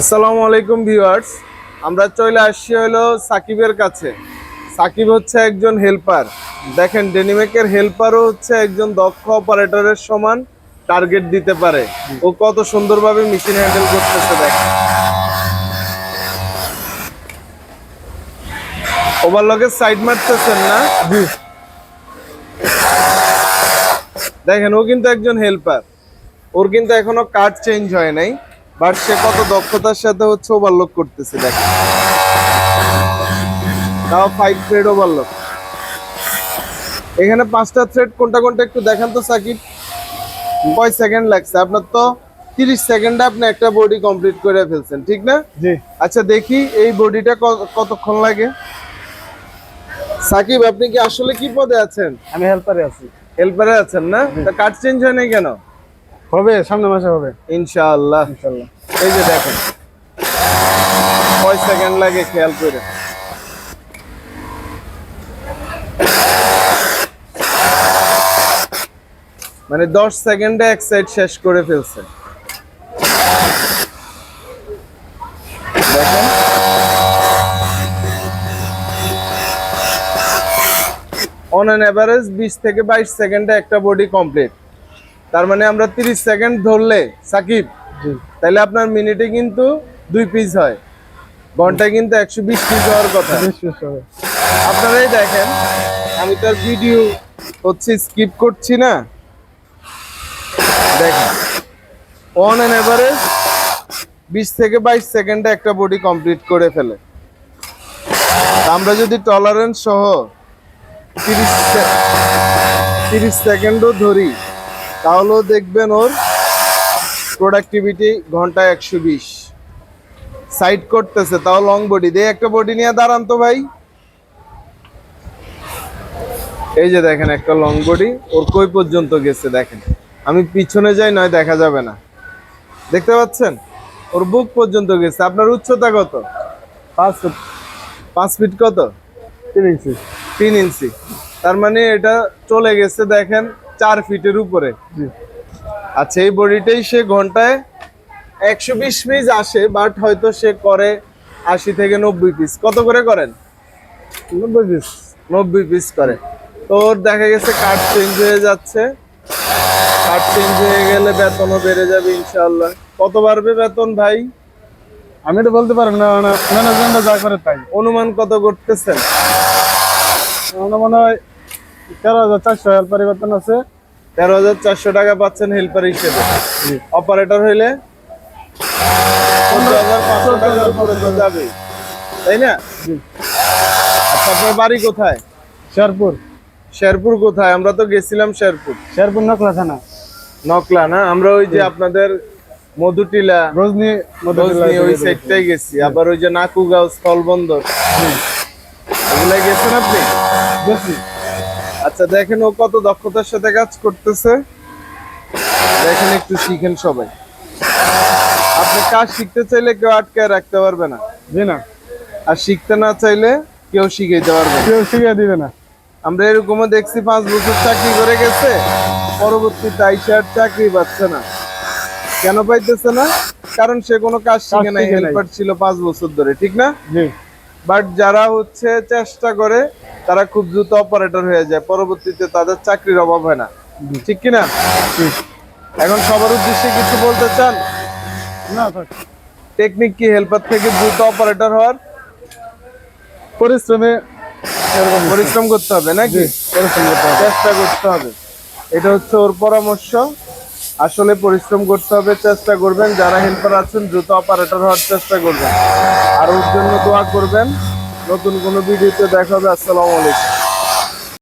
আসসালামু আলাইকুম ভিউয়ার্স। আমরা চলে আসছি হলো সাকিবের কাছে। সাকিব হচ্ছে একজন হেল্পার দেখেন ডেনিমেকের হেল্পারও হচ্ছে একজন দক্ষ অপারেটরের সমান টার্গেট দিতে পারে। ও কত সুন্দরভাবে মেশিন হ্যান্ডেল করতেছে দেখেন। ওভারলকের সাইড মারতেছেন না? দেখেন ও কিন্তু একজন হেল্পার ওর কিন্তু এখনও কার্ড চেঞ্জ হয় নাই। বাট সে কত দক্ষতার সাথে হচ্ছে ওভারলোক করতেছে দেখেন তাও ফাইভ থ্রেড ওভারলোক এখানে পাঁচটা থ্রেড কোনটা কোনটা একটু দেখান তো সাকিব। কয় সেকেন্ড লাগছে? আপনার তো তিরিশ সেকেন্ডে আপনি একটা বডি কমপ্লিট করে ফেলছেন ঠিক না? জি। আচ্ছা দেখি এই বডিটা কতক্ষণ লাগে? সাকিব আপনি কি আসলে কি পদে আছেন? আমি হেল্পারে আছি। হেল্পারে আছেন না? তা কার্ড চেঞ্জ হয় নাই কেন? হবে সামনে মাসে হবে। ইনশাআল্লাহ। ইনশাল্লাহ এই যে দেখেন কয় সেকেন্ড লাগে খেয়াল করে। মানে দশ সেকেন্ডে এক সাইড শেষ করে ফেলছে। দেখেন। অন অ্যান অ্যাভারেজ বিশ থেকে বাইশ সেকেন্ডে একটা বডি কমপ্লিট তার মানে আমরা তিরিশ সেকেন্ড ধরলে সাকিব তাহলে আপনার মিনিটে কিন্তু দুই পিস হয়। ঘন্টায় কিন্তু একশো বিশ পিস হওয়ার কথা। আপনারাই দেখেন আমি তার ভিডিও হচ্ছে স্কিপ করছি না। দেখেন অন অ্যান এভারেজ বিশ থেকে বাইশ সেকেন্ডে একটা বডি কমপ্লিট করে ফেলে। আমরা যদি টলারেন্স সহ তিরিশ তিরিশ সেকেন্ডও ধরি তাহলেও দেখবেন ওর প্রোডাক্টিভিটি ঘন্টায় একশো বিশ। সাইড করতেছে তাও লং বডি দিয়ে একটা বডি নিয়ে দাঁড়ান তো ভাই। এই যে দেখেন একটা লং বডি ওর কই পর্যন্ত গেছে দেখেন। আমি পিছনে যাই নয় দেখা যাবে না। দেখতে পাচ্ছেন? ওর বুক পর্যন্ত গেছে। আপনার উচ্চতা কত? পাঁচ ফুট। পাঁচ ফিট কত? তিন ইঞ্চি। তিন ইঞ্চি। তার মানে এটা চলে গেছে দেখেন। চার ফিটের উপরে। আচ্ছা এই বডিটাই সে ঘন্টায় একশো বিশ পিস আসে বাট হয়তো সে করে আশি থেকে নব্বই পিস। কত করে করেন? নব্বই পিস। নব্বই পিস করে। তো দেখা গেছে কার্ড চেঞ্জ হয়ে যাচ্ছে। কার্ড চেঞ্জ হয়ে গেলে বেতনও বেড়ে যাবে ইনশাল্লাহ কত বাড়বে বেতন ভাই? আমি তো বলতে পারব না ম্যানেজমেন্ট যা করে তাই। অনুমান কত করতেছেন? আমার মনে হয় তেরো হাজার চারশো হেল্পারি বেতন আছে। তেরো হাজার চারশো টাকা পাচ্ছেন হেল্পার হিসেবে। অপারেটর হইলে পনেরো হাজার পাঁচশো টাকার যাবে। তাই না? আচ্ছা আপনার বাড়ি কোথায়? শেরপুর। শেরপুর কোথায়? আমরা তো গেছিলাম শেরপুর। শেরপুর নকলা থানা। নকলা না? আমরা ওই যে আপনাদের মধুটিলা রজনী রজনী ওই সাইডটাই গেছি। আবার ওই যে নাকুগাঁও স্থলবন্দর। ওগুলাই গেছেন আপনি? বেশি আচ্ছা দেখেন ও কত দক্ষতার সাথে কাজ করতেছে। দেখেন একটু শিখেন সবাই। আপনি কাজ শিখতে চাইলে কেউ আটকায় রাখতে পারবে না। জি না। আর শিখতে না চাইলে কেউ শিখাইতে পারবে কেউ শিখিয়ে দিবে না। আমরা এরকমও দেখছি পাঁচ বছর চাকরি করে গেছে পরবর্তীতে আইসা আর চাকরি পাচ্ছে না। কেন পাইতেছে না? কারণ সে কোনো কাজ শিখে নাই শিখে। হেল্পার ছিল পাঁচ বছর ধরে ঠিক না? বাট যারা হচ্ছে চেষ্টা করে তারা খুব দ্রুত অপারেটর হয়ে যায়। পরবর্তীতে তাদের চাকরির অভাব হয় না। ঠিক কি না ঠিক এখন সবার উদ্দেশ্যে কিছু বলতে চান? না টেকনিক কি? হেল্পার থেকে দ্রুত অপারেটর হওয়ার? পরিশ্রমে পরিশ্রম করতে হবে নাকি? পরিশ্রম করতে হবে। চেষ্টা করতে হবে। এটা হচ্ছে ওর পরামর্শ। আসলে পরিশ্রম করতে হবে চেষ্টা করবেন। যারা হেল্পার আছেন দ্রুত অপারেটর হওয়ার চেষ্টা করবেন। আর ওর জন্য দোয়া করবেন। নতুন কোনো ভিডিওতে দেখা হবে আসসালামু আলাইকুম।